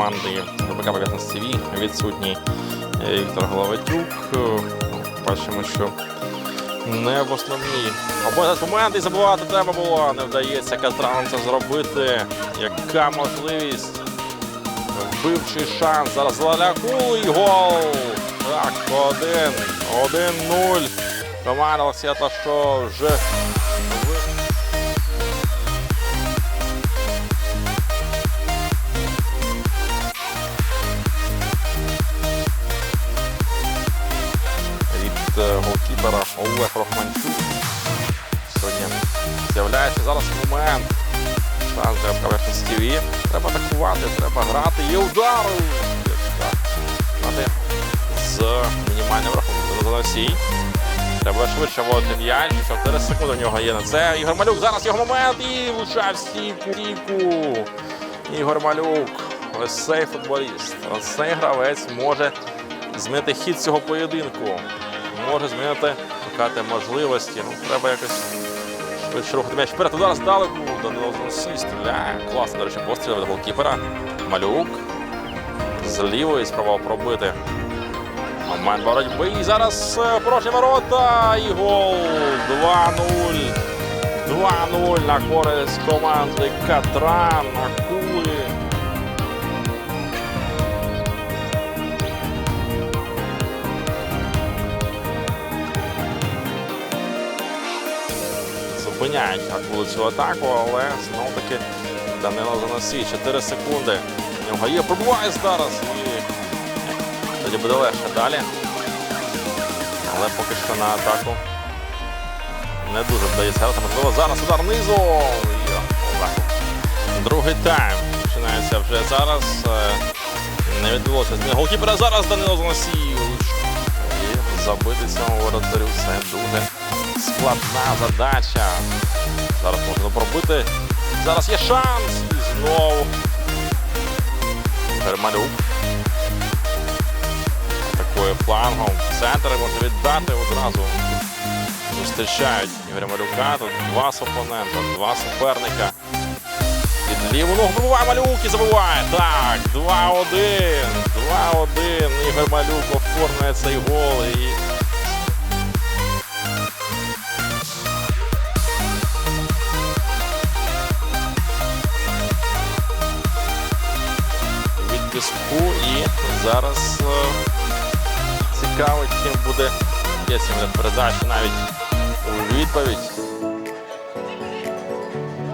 команди РБК Пов'язаний ТВ відсутній е, Віктор Головатюк. Е, ну, Бачимо, що не в основній. Обидва моменти забувати треба було. Не вдається Катраном це зробити. Яка можливість? Вбивчий шанс. Зараз Лаляку і гол. Так, один. Один-нуль. Команда Олексія Ташо вже. Голкіпера Олег Рохманчук. Сьогодні з'являється зараз момент. Шанс для поверхності ТВ. Треба атакувати, треба грати. Є удар! З мінімальним рахунком. Заносій. Треба швидше вводити м'яч. 4 секунди у нього є на це. Ігор Малюк. Зараз його момент і влучає в стійку. стійку. Ігор Малюк. Ось цей футболіст. Ось цей гравець може змінити хід цього поєдинку. Може змінити, шукати можливості. Ну, треба якось швидше рухати м'яч вперед. Удар здалеку. Данило Зонсій стріляє. Класно, до речі, постріл від голкіпера. Малюк. З лівої спробував пробити. Момент боротьби. І зараз е, порожні ворота. І гол. 2-0. 2-0 на користь команди Катран. Зупиняють акулу цю атаку, але знову таки Данило Заносій. 4 секунди. У нього є, пробуває зараз. І тоді буде легше далі. Але поки що на атаку не дуже вдається. Можливо, зараз удар низу. Другий тайм починається вже зараз. Е, Не відбулося зміни голкіпера. Зараз Данило Заносій. І забити цьому воротарю це дуже складна задача. Зараз можна пробити. Зараз є шанс. І знову. Гермалюк. Атакує флангом. Центр може віддати одразу. Зустрічають Ігоря Малюка. Тут два опонента, два суперника. Під ліву ногу пробиває Малюк і забиває. Так, 2-1. 2-1. Ігор Малюк оформлює цей гол. І піску і зараз е, цікаво, чим буде передача навіть у відповідь.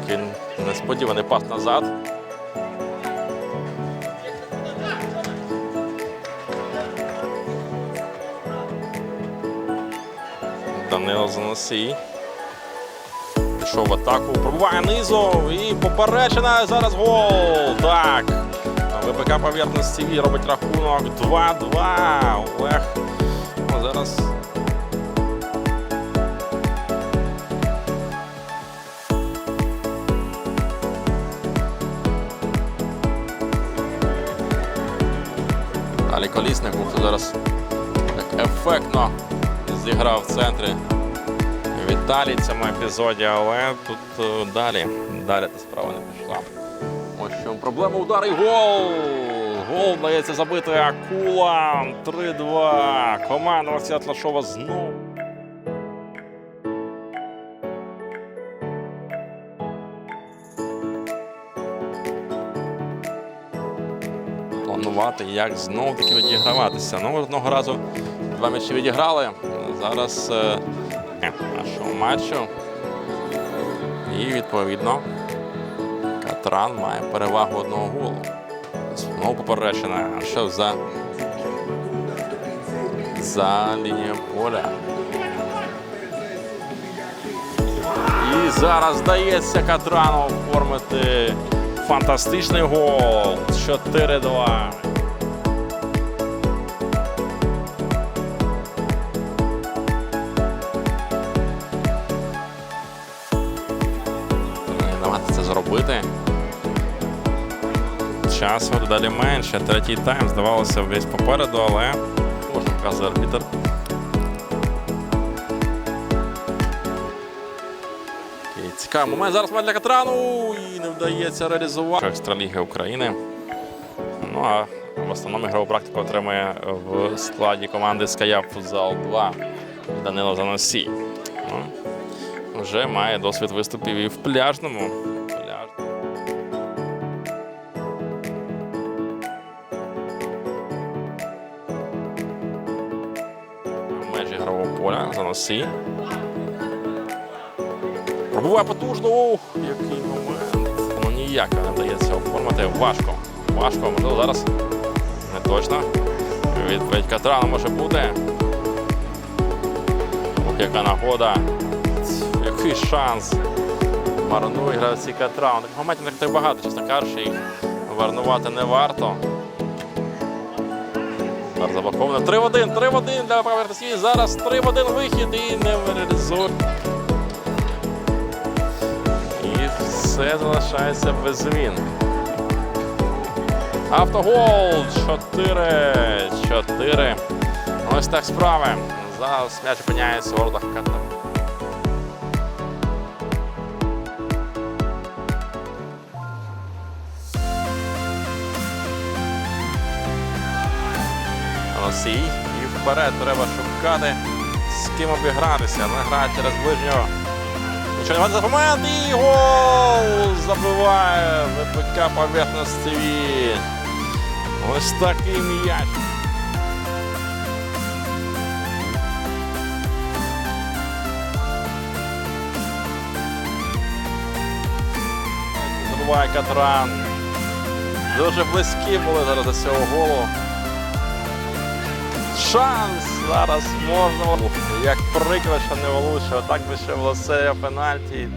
Такий несподіваний пас назад. Данило Заносій. Пішов в атаку, пробуває низом і поперечена зараз гол. Так. ВПК Поверхність ТВ робить рахунок 2-2. Олег. Ну, зараз. Далі колісник був зараз так ефектно зіграв в центрі. Віталій в цьому епізоді, але тут е, далі, далі та справа не пішла. Проблема удар і гол. Гол вдається забити Акула. 3-2. Команда Олексія Тлашова знову. Планувати, як знов таки відіграватися. Ну, одного разу два м'ячі відіграли. Зараз е, е, нашого матчу. І відповідно. Катран має перевагу одного голу. Знову поперечена. А що за, за лінією поля? І зараз вдається Катрану оформити фантастичний гол. 4-2. Часу дедалі менше. Третій тайм, здавалося, весь попереду, але можна показати арбітер. Цікавий момент зараз момент для Катрану і не вдається реалізувати. Екстраліги України. Ну а в основному ігрову практику отримує в складі команди Скаяп Футзал 2 Данило Заносій. Ну, вже має досвід виступів і в пляжному. Поля Пробуває потужно. Ух, який момент. Воно ніяк не вдається оформити. Важко. Важко, можливо, зараз не точно. Відповідь Катрана може бути. Ох, яка нагода. Який шанс. Марнує гравці Катран. Таких моментів не так багато, чесно кажучи, їх варнувати не варто. Зараз заблоковано. 3-1, 3-1 для Павертосії. Зараз 3-1 вихід і не реалізує. І все залишається без змін. Автогол 4. 4. Ось так справи. Зараз м'яч опиняється в воротах Катар. Росій. І вперед треба шукати, з ким обігратися. Не грає через ближнього. Нічого не за момент і гол забиває ВПК поверхності. Ось такий м'яч. Забиває Катран. Дуже близькі були зараз до цього голу. Шанс зараз можна. Як прикро, що не влучив. Так було серія пенальті.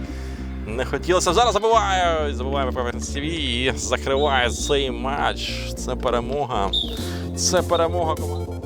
Не хотілося. Зараз забуваю. Забиває про ТВ і закриває цей матч. Це перемога. Це перемога команди.